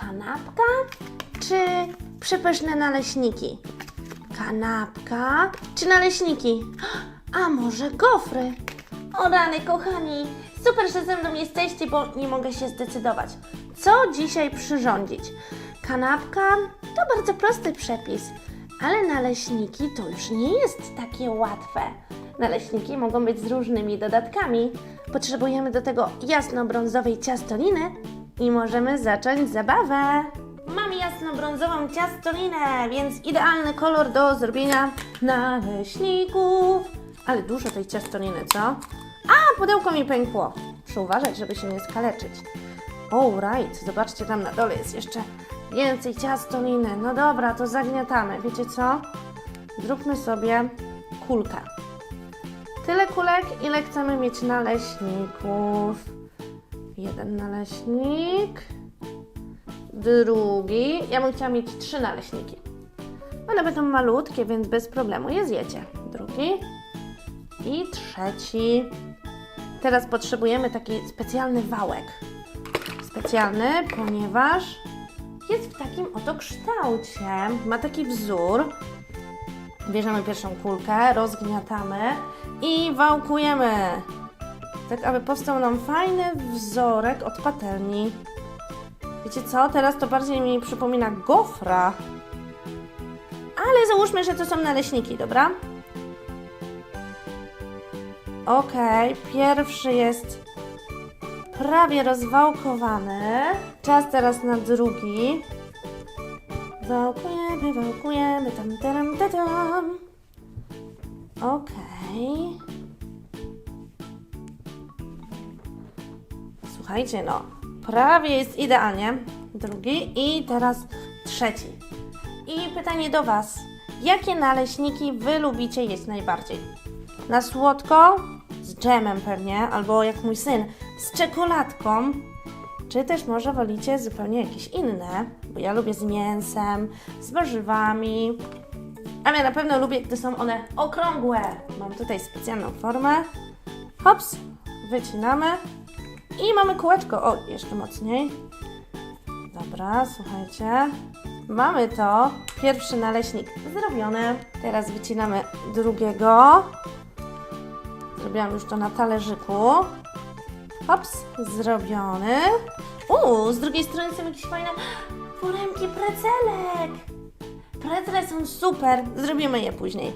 Kanapka czy przepyszne naleśniki? Kanapka czy naleśniki? A może gofry? O rany, kochani, super, że ze mną jesteście, bo nie mogę się zdecydować. Co dzisiaj przyrządzić? Kanapka to bardzo prosty przepis, ale naleśniki to już nie jest takie łatwe. Naleśniki mogą być z różnymi dodatkami. Potrzebujemy do tego jasno-brązowej ciastoliny i możemy zacząć zabawę. Mam jasno-brązową ciastolinę, więc idealny kolor do zrobienia naleśników. Ale dużo tej ciastoliny, co? A, pudełko mi pękło. Muszę uważać, żeby się nie skaleczyć. Alright, zobaczcie, tam na dole jest jeszcze więcej ciastoliny. No dobra, to zagniatamy. Wiecie co? Zróbmy sobie kulkę. Tyle kulek, ile chcemy mieć naleśników. Jeden naleśnik. Drugi. Ja bym chciała mieć trzy naleśniki. One będą malutkie, więc bez problemu je zjecie. Drugi. I trzeci. Teraz potrzebujemy taki specjalny wałek. Specjalny, ponieważ jest w takim oto kształcie. Ma taki wzór. Bierzemy pierwszą kulkę, rozgniatamy i wałkujemy. Tak, aby powstał nam fajny wzorek od patelni. Wiecie co? Teraz to bardziej mi przypomina gofra. Ale załóżmy, że to są naleśniki, dobra? Okej, pierwszy jest prawie rozwałkowany. Czas teraz na drugi. Wałkujemy, wałkujemy, tam, tam, tam, tam. Okej. Słuchajcie, no, prawie jest idealnie. Drugi i teraz trzeci. I pytanie do Was. Jakie naleśniki Wy lubicie jeść najbardziej? Na słodko? Z dżemem pewnie, albo jak mój syn, z czekoladką. Czy też może wolicie zupełnie jakieś inne? Bo ja lubię z mięsem, z warzywami. A ja na pewno lubię, gdy są one okrągłe. Mam tutaj specjalną formę. Hops, wycinamy. I mamy kółeczko. O, jeszcze mocniej. Dobra, słuchajcie. Mamy to. Pierwszy naleśnik zrobiony. Teraz wycinamy drugiego. Zrobiłam już to na talerzyku. Hops, zrobiony. Uuu, z drugiej strony są jakieś fajne foremki precelek. Precele są super. Zrobimy je później.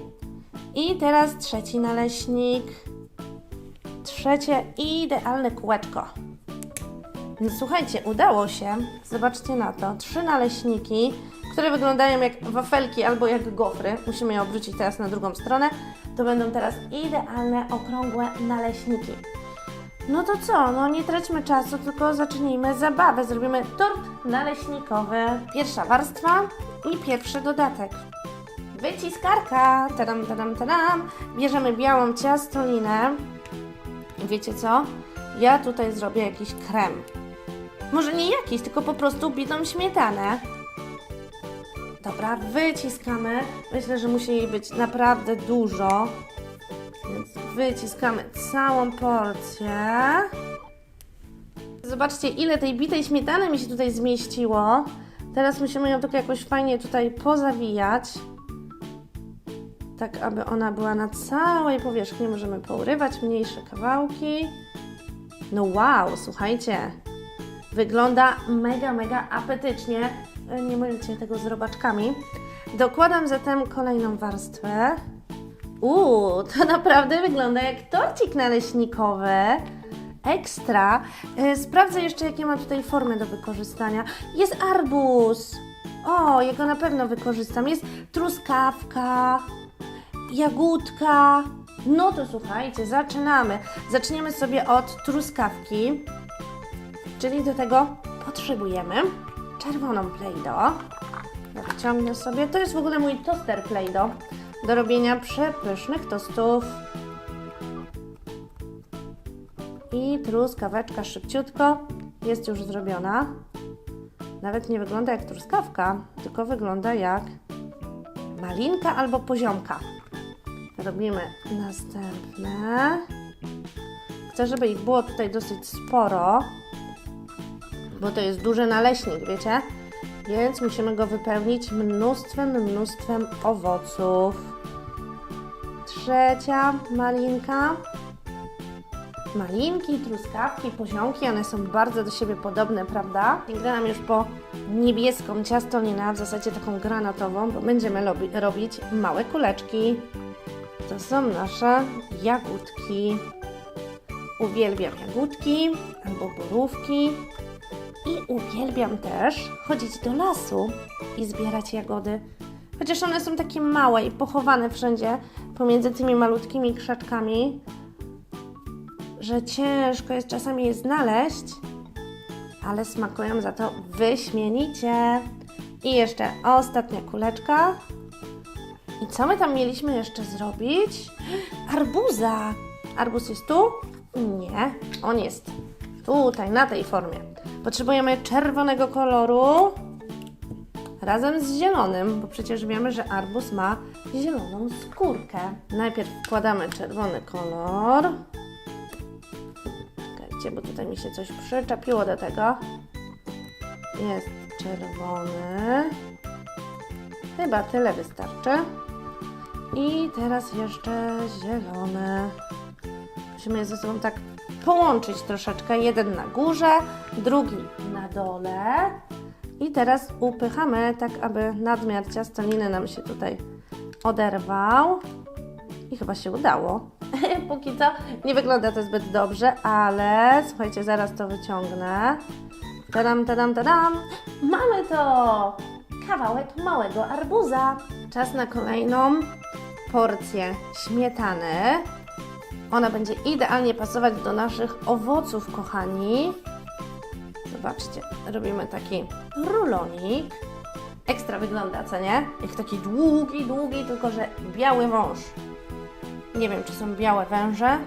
I teraz trzeci naleśnik. Trzecie idealne kółeczko. Słuchajcie, udało się. Zobaczcie na to. Trzy naleśniki, które wyglądają jak wafelki albo jak gofry. Musimy je obrócić teraz na drugą stronę. To będą teraz idealne, okrągłe naleśniki. No to co? No nie traćmy czasu, tylko zacznijmy zabawę. Zrobimy tort naleśnikowy. Pierwsza warstwa i pierwszy dodatek. Wyciskarka. Tadam, tadam, tadam. Bierzemy białą ciastolinę. Wiecie co? Ja tutaj zrobię jakiś krem. Może nie jakiś, tylko po prostu bitą śmietanę. Dobra, wyciskamy. Myślę, że musi jej być naprawdę dużo. Więc wyciskamy całą porcję. Zobaczcie, ile tej bitej śmietany mi się tutaj zmieściło. Teraz musimy ją tylko jakoś fajnie tutaj pozawijać. Tak, aby ona była na całej powierzchni. Możemy pourywać mniejsze kawałki. No wow, słuchajcie. Wygląda mega, mega apetycznie. Nie mylcie tego z robaczkami. Dokładam zatem kolejną warstwę. Uuu, to naprawdę wygląda jak torcik naleśnikowy. Ekstra. E, Sprawdzę jeszcze, jakie ma tutaj formy do wykorzystania. Jest arbuz. O, jego na pewno wykorzystam. Jest truskawka, jagódka. No to słuchajcie, zaczynamy. Zaczniemy sobie od truskawki, czyli do tego potrzebujemy czerwoną Play-Doh. Wyciągnę sobie. To jest w ogóle mój toster Play-Doh do robienia przepysznych tostów. I truskaweczka szybciutko jest już zrobiona. Nawet nie wygląda jak truskawka, tylko wygląda jak malinka albo poziomka. Robimy następne. Chcę, żeby ich było tutaj dosyć sporo, bo to jest duży naleśnik, wiecie? Więc musimy go wypełnić mnóstwem, mnóstwem owoców. Trzecia malinka. Malinki, truskawki, poziomki, one są bardzo do siebie podobne, prawda? Sięgnę nam już po niebieską ciastolinę, w zasadzie taką granatową, bo będziemy robić małe kuleczki. To są nasze jagódki. Uwielbiam jagódki albo borówki. I uwielbiam też chodzić do lasu i zbierać jagody. Chociaż one są takie małe i pochowane wszędzie pomiędzy tymi malutkimi krzaczkami, że ciężko jest czasami je znaleźć, ale smakują za to wyśmienicie. I jeszcze ostatnia kuleczka. I co my tam mieliśmy jeszcze zrobić? Arbuza! Arbuz jest tu? Nie, on jest tutaj, na tej formie. Potrzebujemy czerwonego koloru razem z zielonym, bo przecież wiemy, że arbuz ma zieloną skórkę. Najpierw wkładamy czerwony kolor. Czekajcie, bo tutaj mi się coś przyczepiło do tego. Jest czerwony. Chyba tyle wystarczy. I teraz jeszcze zielony. Musimy je ze sobą tak połączyć troszeczkę. Jeden na górze, drugi na dole. I teraz upychamy tak, aby nadmiar ciastoliny nam się tutaj oderwał. I chyba się udało. Póki co nie wygląda to zbyt dobrze, ale słuchajcie, zaraz to wyciągnę. Tadam, tadam, tadam. Mamy to! Kawałek małego arbuza. Czas na kolejną porcję śmietany. Ona będzie idealnie pasować do naszych owoców, kochani. Zobaczcie, robimy taki rulonik. Ekstra wygląda, co nie? Jak taki długi, długi, tylko że biały wąż. Nie wiem, czy są białe węże,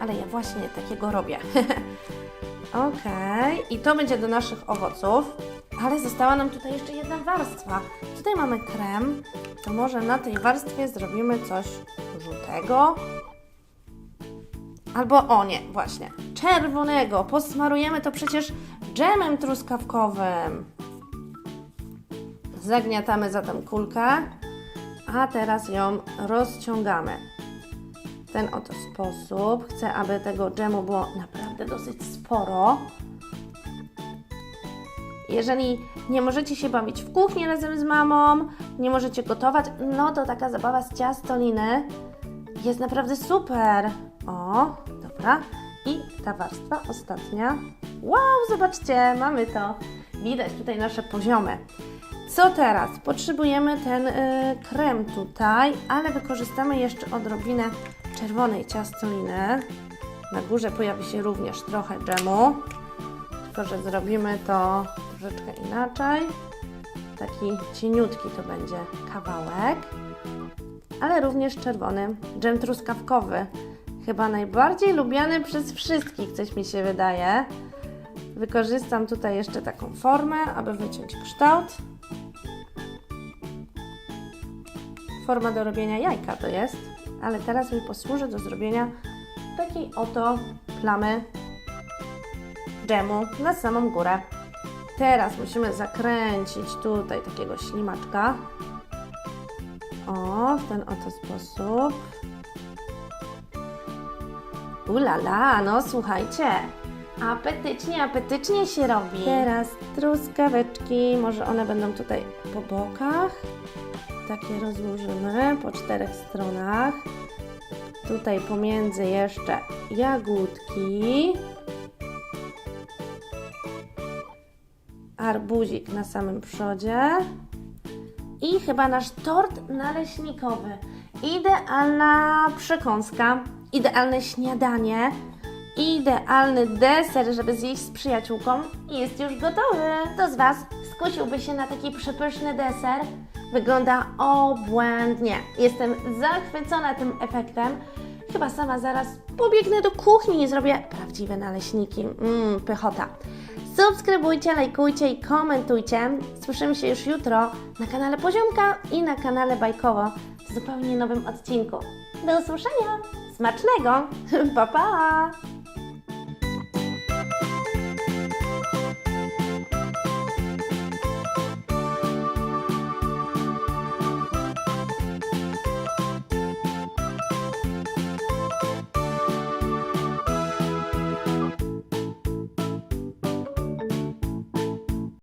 ale ja właśnie takiego robię. Okej, i to będzie do naszych owoców. Ale została nam tutaj jeszcze jedna warstwa. Tutaj mamy krem, to może na tej warstwie zrobimy coś żółtego. Albo o nie, właśnie, czerwonego. Posmarujemy to przecież dżemem truskawkowym. Zagniatamy zatem kulkę, a teraz ją rozciągamy. W ten oto sposób. Chcę, aby tego dżemu było naprawdę dosyć sporo. Jeżeli nie możecie się bawić w kuchni razem z mamą, nie możecie gotować, no to taka zabawa z ciastoliny jest naprawdę super. O, dobra. I ta warstwa ostatnia. Wow, zobaczcie, mamy to. Widać tutaj nasze poziomy. Co teraz? Potrzebujemy ten y, krem tutaj, ale wykorzystamy jeszcze odrobinę czerwonej ciastoliny. Na górze pojawi się również trochę dżemu, tylko że zrobimy to troszeczkę inaczej. Taki cieniutki to będzie kawałek, ale również czerwony. Dżem truskawkowy, chyba najbardziej lubiany przez wszystkich, coś mi się wydaje. Wykorzystam tutaj jeszcze taką formę, aby wyciąć kształt. Forma do robienia jajka to jest, ale teraz mi posłuży do zrobienia takiej oto plamy dżemu na samą górę. Teraz musimy zakręcić tutaj takiego ślimaczka. O, w ten oto sposób. Ulala, no słuchajcie, apetycznie, apetycznie się robi. Teraz truskaweczki, może one będą tutaj po bokach. Takie rozłożymy po czterech stronach. Tutaj pomiędzy jeszcze jagódki. Arbuzik na samym przodzie. I chyba nasz tort naleśnikowy. Idealna przekąska, idealne śniadanie, idealny deser, żeby zjeść z przyjaciółką. I jest już gotowy. Kto z Was skusiłby się na taki przepyszny deser? Wygląda obłędnie. Jestem zachwycona tym efektem. Chyba sama zaraz pobiegnę do kuchni i zrobię prawdziwe naleśniki. Mmm, pychota. Subskrybujcie, lajkujcie i komentujcie. Słyszymy się już jutro na kanale Poziomka i na kanale Bajkowo w zupełnie nowym odcinku. Do usłyszenia! Smacznego! pa pa!